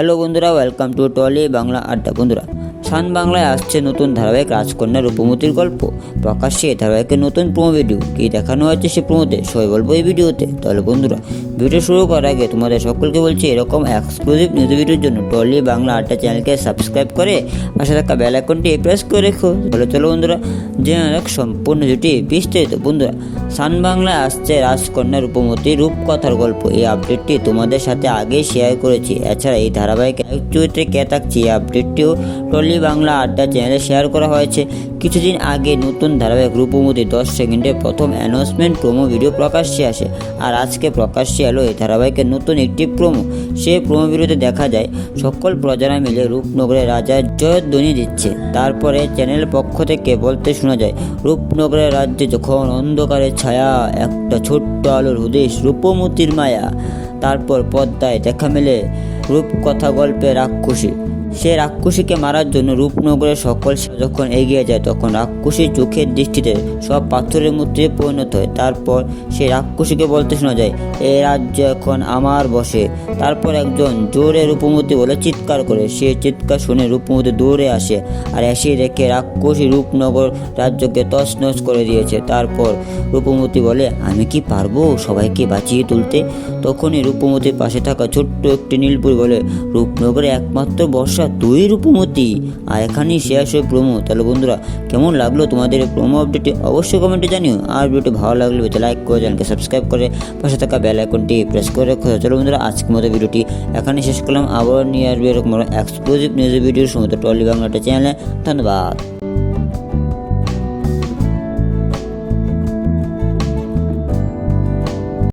Hello বন্ধুরা welcome to trolley Bangla আড্ডা বন্ধুরা। সান বাংলায় আসছে নতুন ধারাবাহিক রাজকন্যা রূপমতির গল্প। প্রকাশ্যে ধারাবাহিকের নতুন প্রোমো ভিডিও কী দেখানো হয়েছে সে প্রোমোতে সবাই বলব এই ভিডিওতে তাহলে বন্ধুরা ভিডিও শুরু করার আগে তোমাদের সকলকে বলছি, এরকম এক্সক্লুসিভ নিউজ ভিডিওর জন্য টলি বাংলা আড্ডা চ্যানেলকে সাবস্ক্রাইব করে পাশে থাকা বেল আইকনটি প্রেস করে রেখো। তাহলে চলো বন্ধুরা, জেনে রাখ সম্পূর্ণ জুটি বিস্তারিত, বন্ধুরা, সান বাংলায় আসছে রাজকন্যা রূপমতি রূপকথার গল্প। এই আপডেটটি তোমাদের সাথে আগেই শেয়ার করেছি। এছাড়া এই ধারাবাহিকে এক চরিত্রে কে থাকছে এই আপডেটটিও টলি বাংলা আড্ডা চ্যানেলে শেয়ার করা হয়েছে। কিছুদিন আগে নতুন ধারাবাহিক রূপমতি দশ সেকেন্ডের প্রথম অ্যানাউন্সমেন্ট প্রোমো ভিডিও প্রকাশ্যে আসে। আর আজকে প্রকাশ্যে এলো এই ধারাবাহিকের নতুন একটি প্রমো। সেই প্রমো বিরুদ্ধে দেখা যায়, সকল প্রজারা মিলে রূপনগরের রাজা জয়ধ্বনি দিচ্ছে। তারপরে চ্যানেল পক্ষ থেকে বলতে শোনা যায় রূপনগরের রাজ্যে যখন অন্ধকারের ছায়া, একটা ছোট্ট আলোর হুদেশ রূপমতির মায়া। তারপর পদ্মায় দেখা মেলে রূপকথা গল্পে রাক্ষসী। সে রাক্ষসীকে মারার জন্য রূপনগরের সকল যখন এগিয়ে যায়, তখন রাক্ষসীর চোখের দৃষ্টিতে সব পাথরের মধ্যে পরিণত হয়। তারপর সে রাক্ষসীকে বলতে শোনা যায় এই রাজ্য এখন আমার বসে। তারপর একজন জোরে রূপমতি বলে চিৎকার করে। সে চিৎকার শুনে রূপমতি দৌড়ে আসে আর এসে রেখে রাক্ষসী রূপনগর রাজ্যকে তছনছ করে দিয়েছে। তারপর রূপমতি বলে, আমি কি পারব সবাইকে বাঁচিয়ে তুলতে? তখনই রূপমতির পাশে থাকা ছোট্ট একটি নীলপুর বলে, রূপনগরে একমাত্র বর্ষা তুই রূপমতি। আর এখানেই শেষ হয়ে প্রোমো। তাহলে বন্ধুরা, কেমন লাগল তোমাদের প্রোমো আপডেটটি অবশ্যই কমেন্টে জানিও। আর ভিডিওটি ভালো লাগলে লাইক করে চ্যানেলকে সাবস্ক্রাইব করে পাশে থাকা বেল আইকনটি প্রেস করে রাখো। চলো বন্ধুরা, আজকের মতো ভিডিওটি এখানে শেষ করলাম। আবার নিয়ে আসবে এরকম এক্সক্লুসিভ নিউজ ভিডিও সমস্ত টলি বাংলাটা চ্যানেলে ধন্যবাদ।